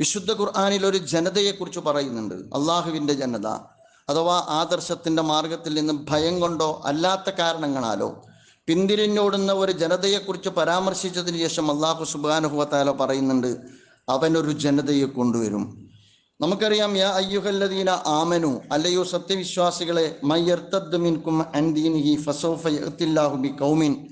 വിശുദ്ധ ഖുർആാനിൽ ഒരു ജനതയെക്കുറിച്ച് പറയുന്നുണ്ട്. അള്ളാഹുവിന്റെ ജനത. അഥവാ ആദർശത്തിന്റെ മാർഗത്തിൽ നിന്ന് ഭയം കൊണ്ടോ അല്ലാത്ത കാരണങ്ങളാലോ പിന്തിരിഞ്ഞോടുന്ന ഒരു ജനതയെക്കുറിച്ച് പരാമർശിച്ചതിന് ശേഷം അള്ളാഹു സുബാനുഹുവത്താല പറയുന്നുണ്ട് അവനൊരു ജനതയെ കൊണ്ടുവരും. നമുക്കറിയാം യാ അയ്യുഹല്ലദീന ആമനു അല്ലയോ സത്യവിശ്വാസികളെ ബി കൗമിൻ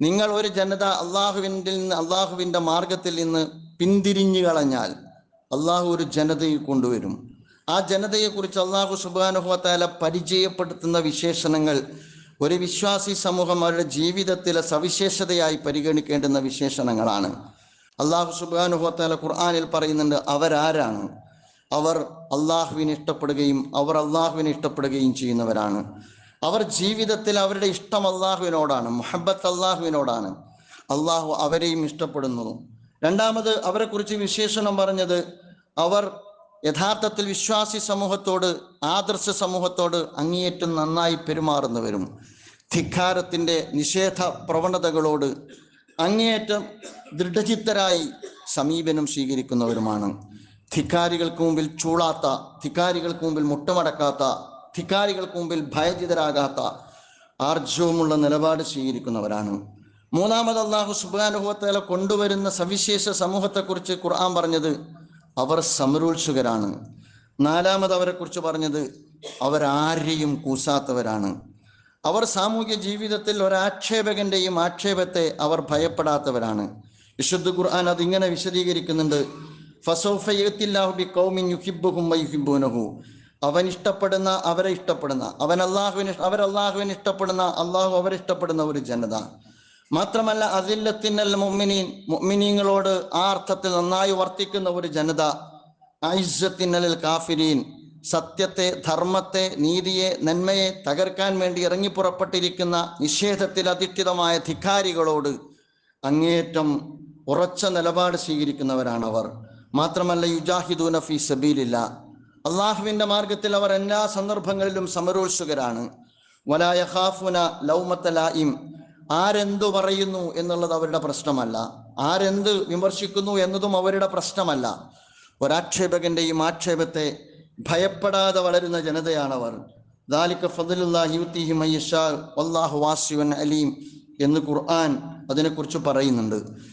നിങ്ങൾ ഒരു ജനത അള്ളാഹുവിന്റെ നിന്ന് അള്ളാഹുവിന്റെ മാർഗത്തിൽ നിന്ന് പിന്തിരിഞ്ഞു കളഞ്ഞാൽ അള്ളാഹു ഒരു ജനതയെ കൊണ്ടുവരും. ആ ജനതയെക്കുറിച്ച് അള്ളാഹു സുബാനുഹത്താല പരിചയപ്പെടുത്തുന്ന വിശേഷണങ്ങൾ ഒരു വിശ്വാസി സമൂഹം അവരുടെ ജീവിതത്തിലെ സവിശേഷതയായി പരിഗണിക്കേണ്ടുന്ന വിശേഷണങ്ങളാണ്. അള്ളാഹു സുബാനുഹത്താല ഖുർആാനിൽ പറയുന്നുണ്ട് അവരാരാണ്? അവർ അള്ളാഹുവിനെ ഇഷ്ടപ്പെടുകയും അവർ അള്ളാഹുവിനെ ഇഷ്ടപ്പെടുകയും ചെയ്യുന്നവരാണ്. അവർ ജീവിതത്തിൽ അവരുടെ ഇഷ്ടം അള്ളാഹുവിനോടാണ് മുഹബത്ത് അള്ളാഹുവിനോടാണ്. അള്ളാഹു അവരെയും ഇഷ്ടപ്പെടുന്നു. രണ്ടാമത് അവരെക്കുറിച്ച് വിശേഷണം പറഞ്ഞത് അവർ യഥാർത്ഥത്തിൽ വിശ്വാസി സമൂഹത്തോട് ആദർശ സമൂഹത്തോട് അങ്ങേയറ്റം നന്നായി പെരുമാറുന്നവരും ധിക്കാരത്തിന്റെ നിഷേധ പ്രവണതകളോട് അങ്ങേയറ്റം ദൃഢചിത്തരായി സമീപനം സ്വീകരിക്കുന്നവരുമാണ്. ധിക്കാരികൾക്ക് മുമ്പിൽ ചൂളാത്ത ധിക്കാരികൾക്ക് മുമ്പിൽ മുട്ടമടക്കാത്ത ധിക്കാരികൾക്ക് മുമ്പിൽ ഭയചിതരാകാത്ത ആർജവുമുള്ള നിലപാട് സ്വീകരിക്കുന്നവരാണ്. മൂന്നാമത് അള്ളാഹു സുബാനുഭവത്തേല കൊണ്ടുവരുന്ന സവിശേഷ സമൂഹത്തെക്കുറിച്ച് ഖുർആൻ പറഞ്ഞത് അവർ സമരോത്സുകരാണ്. നാലാമത് അവരെക്കുറിച്ച് പറഞ്ഞത് അവരാരെയും കൂസാത്തവരാണ്. അവർ സാമൂഹ്യ ജീവിതത്തിൽ ഒരാക്ഷേപകന്റെയും ആക്ഷേപത്തെ അവർ ഭയപ്പെടാത്തവരാണ്. വിശുദ്ധ ഖുർആൻ അതിങ്ങനെ വിശദീകരിക്കുന്നുണ്ട്. ഫസോഫയത്തില്ലാഹു ബി കൗമിൻ യുഹിബ്ബുഹും വയുഹിബ്ബൂനഹു അവൻ ഇഷ്ടപ്പെടുന്ന അവരെ ഇഷ്ടപ്പെടുന്ന അവൻ അള്ളാഹുവിന് അവർ അള്ളാഹുവിന് ഇഷ്ടപ്പെടുന്ന അള്ളാഹു അവരെ ഇഷ്ടപ്പെടുന്ന ഒരു ജനത. മാത്രമല്ല അതില്ലത്തിനൽ മുഅ്മിനീൻ മുഅ്മിനീങ്ങളോട് ആ അർത്ഥത്തിൽ നന്നായി വർത്തിക്കുന്ന ഒരു ജനത ഐസത്തിനൽ കാഫിരീൻ സത്യത്തെ ധർമ്മത്തെ നീതിയെ നന്മയെ തകർക്കാൻ വേണ്ടി ഇറങ്ങിപ്പുറപ്പെട്ടിരിക്കുന്ന നിഷേധത്തിൽ അധിഷ്ഠിതമായ ധിക്കാരികളോട് അങ്ങേയറ്റം ഉറച്ച നിലപാട് സ്വീകരിക്കുന്നവരാണ് അവർ മാത്രമല്ല യുജാഹിദൂന ഫി സബീലില്ല. അള്ളാഹുവിന്റെ മാർഗത്തിൽ അവർ എല്ലാ സന്ദർഭങ്ങളിലും സമരോത്സുകരാണ്. വലായ ഖാഫുന ലൗമത്തലായിം ആരെന്തു പറയുന്നു എന്നുള്ളത് അവരുടെ പ്രശ്നമല്ല. ആരെന്ത് വിമർശിക്കുന്നു എന്നതും അവരുടെ പ്രശ്നമല്ല. ഒരാക്ഷേപകന്റെയും ആക്ഷേപത്തെ ഭയപ്പെടാതെ വളരുന്ന ജനതയാണവർ. ദാലിക മയ്യഷാ വല്ലാഹു വാസിയുൻ അലീം എന്ന് ഖുർആൻ അതിനെക്കുറിച്ച് പറയുന്നുണ്ട്.